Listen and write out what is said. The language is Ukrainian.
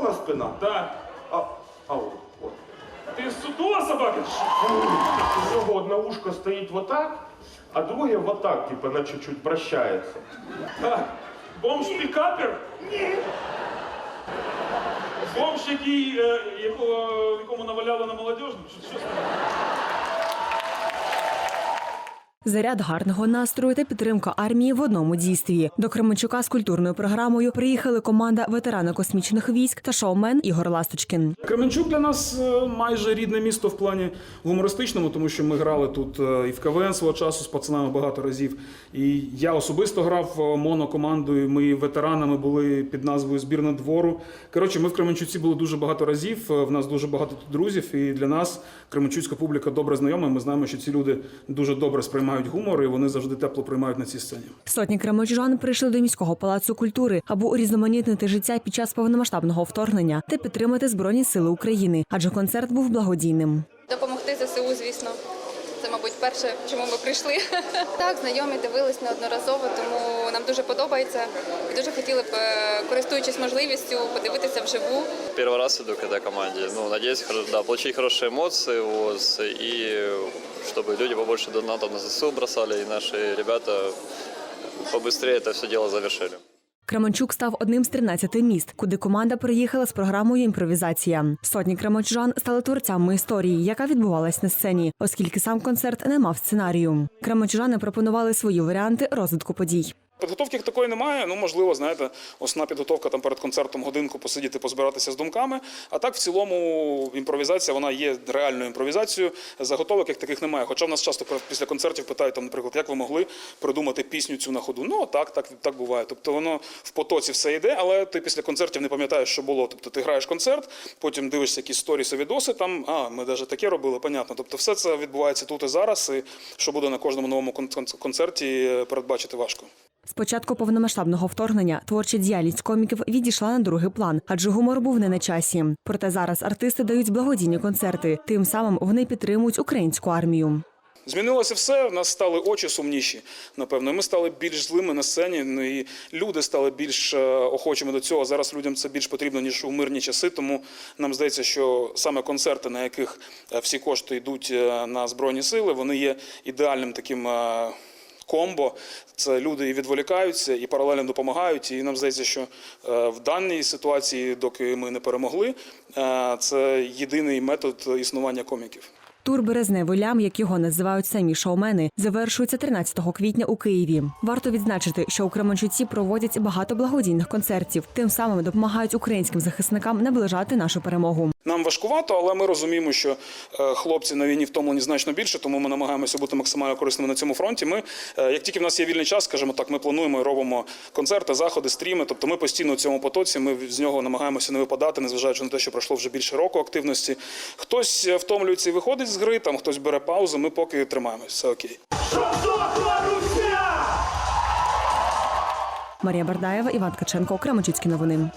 ровна спина? Так. А, а от, от. Ти судова собака? У нього одне ушко стоїть вот так, а друге вот так, типу, на чуть-чуть прощається. Так. Бомж пікапер? Ні. Бомж, який, е, якого, якому наваляли на молодіжну? Що, що? Заряд гарного настрою та підтримка армії в одному дійстві. До Кременчука з культурною програмою приїхали команда ветерана космічних військ та шоумен Ігор Ласточкін. Кременчук для нас е, майже рідне місто в плані гумористичному, тому що ми грали тут е, і в КВН свого часу з пацанами багато разів. І я особисто грав е, монокомандою. Ми ветеранами були під назвою Збірна двору. Коротше, ми в Кременчуці були дуже багато разів. В нас дуже багато друзів, і для нас кременчуцька публіка добре знайома. Ми знаємо, що ці люди дуже добре сприймають гумор, і вони завжди тепло приймають на цій сцені. Сотні кременчужан прийшли до міського палацу культури, аби урізноманітнити життя під час повномасштабного вторгнення та підтримати збройні сили України, адже концерт був благодійним. Допомогти ЗСУ, звісно. Це, мабуть, перше, чому ми прийшли. Так, знайомі дивились неодноразово, тому нам дуже подобається. І дуже хотіли б, е, користуючись можливістю, подивитися вживу. Первый раз иду к этой команде. Ну, надеюсь, хоро- да, получить хорошие эмоции вот, и чтобы люди побольше донатов на ЗСУ бросали, и наши ребята побыстрее это все дело завершили. Кременчук став одним з 13 міст, куди команда приїхала з програмою імпровізація. Сотні кременчужан стали творцями історії, яка відбувалась на сцені, оскільки сам концерт не мав сценарію. Кременчужани пропонували свої варіанти розвитку подій. Підготовки такої немає. Ну можливо, знаєте, основна підготовка там перед концертом годинку посидіти, позбиратися з думками. А так, в цілому, імпровізація вона є реальною імпровізацією. Заготовок як таких немає. Хоча в нас часто після концертів питають, там, наприклад, як ви могли придумати пісню цю на ходу. Ну так, так, так буває. Тобто воно в потоці все йде, але ти після концертів не пам'ятаєш, що було. Тобто ти граєш концерт, потім дивишся якісь сторіси, відоси. Там а ми навіть таке робили, понятно. Тобто, все це відбувається тут і зараз. І що буде на кожному новому кон- концерті, передбачити важко. З початку повномасштабного вторгнення творча діяльність коміків відійшла на другий план, адже гумор був не на часі. Проте зараз артисти дають благодійні концерти. Тим самим вони підтримують українську армію. Змінилося все. В нас стали очі сумніші. Напевно, ми стали більш злими на сцені. Ну і люди стали більш е, охочими до цього. Зараз людям це більш потрібно ніж у мирні часи. Тому нам здається, що саме концерти, на яких е, всі кошти йдуть е, на збройні сили, вони є ідеальним таким. Комбо це люди і відволікаються, і паралельно допомагають. І нам здається, що е, в даній ситуації, доки ми не перемогли, е, це єдиний метод існування коміків. Тур Березневий лям, як його називають самі шоумени, завершується 13 квітня у Києві. Варто відзначити, що у Кременчуці проводять багато благодійних концертів, тим самим допомагають українським захисникам наближати нашу перемогу. Нам важкувато, але ми розуміємо, що е, хлопці на війні втомлені значно більше, тому ми намагаємося бути максимально корисними на цьому фронті. Ми, е, як тільки в нас є вільний час, скажімо так, ми плануємо і робимо концерти, заходи, стріми. Тобто ми постійно у цьому потоці. Ми з нього намагаємося не випадати, незважаючи на те, що пройшло вже більше року активності. Хтось е, втомлюється і виходить з гри, там хтось бере паузу. Ми поки тримаємося. Все окей. Марія Бардаєва, Іван Ткаченко, Кременчуцькі новини.